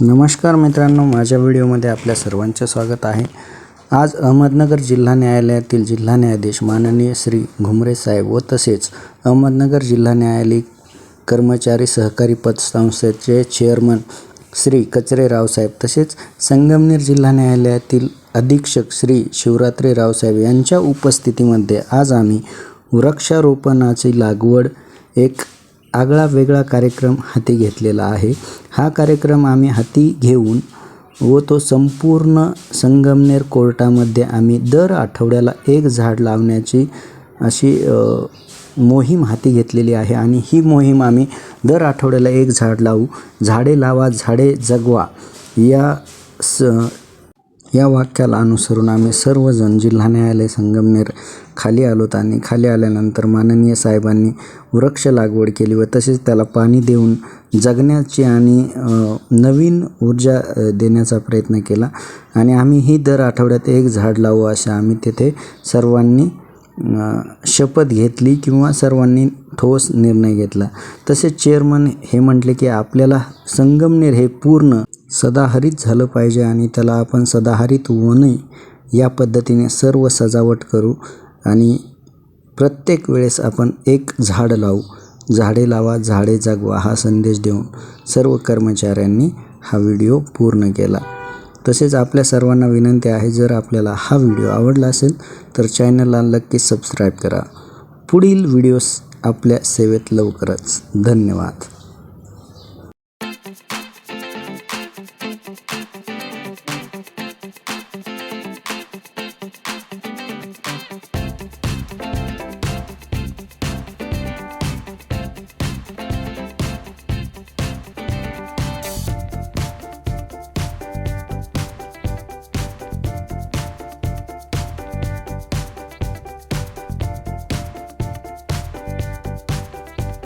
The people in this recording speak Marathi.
नमस्कार मित्रांनो माझ्या व्हिडिओमध्ये आपल्या सर्वांचे स्वागत आहे. आज अहमदनगर जिल्हा न्यायालयातील जिल्हा न्यायाधीश माननीय श्री घुमरे साहेब व तसेच अहमदनगर जिल्हा न्यायालय कर्मचारी सहकारी पतसंस्थेचे चेअरमन श्री कचरे रावसाहेब तसेच संगमनेर जिल्हा न्यायालयातील अधीक्षक श्री शिवरात्री रावसाहेब यांच्या उपस्थितीमध्ये आज आम्ही वृक्षारोपणाची लागवड एक आगळा वेगळा कार्यक्रम हाती घेतलेला आहे. हा कार्यक्रम आम्ही हाती घेऊन व तो संपूर्ण संगमनेर कोर्टामध्ये आम्ही दर आठवड्याला एक झाड लावण्याची अशी मोहीम हाती घेतलेली आहे आणि ही मोहीम आम्ही दर आठवड्याला एक झाड लावू. झाडे लावा झाडे जगवा या स या वाक्याला अनुसरून आम्ही सर्वजण जिल्हा न्यायालय संगमनेर खाली आलोत आणि खाली आल्यानंतर माननीय साहेबांनी वृक्ष लागवड केली व तसेच त्याला पाणी देऊन जगण्याची आणि नवीन ऊर्जा देण्याचा प्रयत्न केला. आणि आम्ही ही दर आठवड्यात एक झाड लावू अशा आम्ही तेथे सर्वांनी शपथ घेतली किंवा सर्वांनी ठोस निर्णय घेतला. तसेच चेअरमन हे म्हटले की आपल्याला संगमनेर हे पूर्ण सदाहरित झालं पाहिजे आणि त्याला आपण सदाहरित वने या पद्धतीने सर्व सजावट करू. आणि प्रत्येक वेळेस आपण एक झाड लावू. झाडे लावा झाडे जगवा हा संदेश देऊन सर्व कर्मचाऱ्यांनी हा व्हिडिओ पूर्ण केला. तसेच आपल्या सर्वांना विनंती आहे जर आपल्याला हा व्हिडिओ आवडला असेल तर चॅनलला नक्की सबस्क्राईब करा. पुढील व्हिडिओज आपल्या सेवेत लवकरच. धन्यवाद.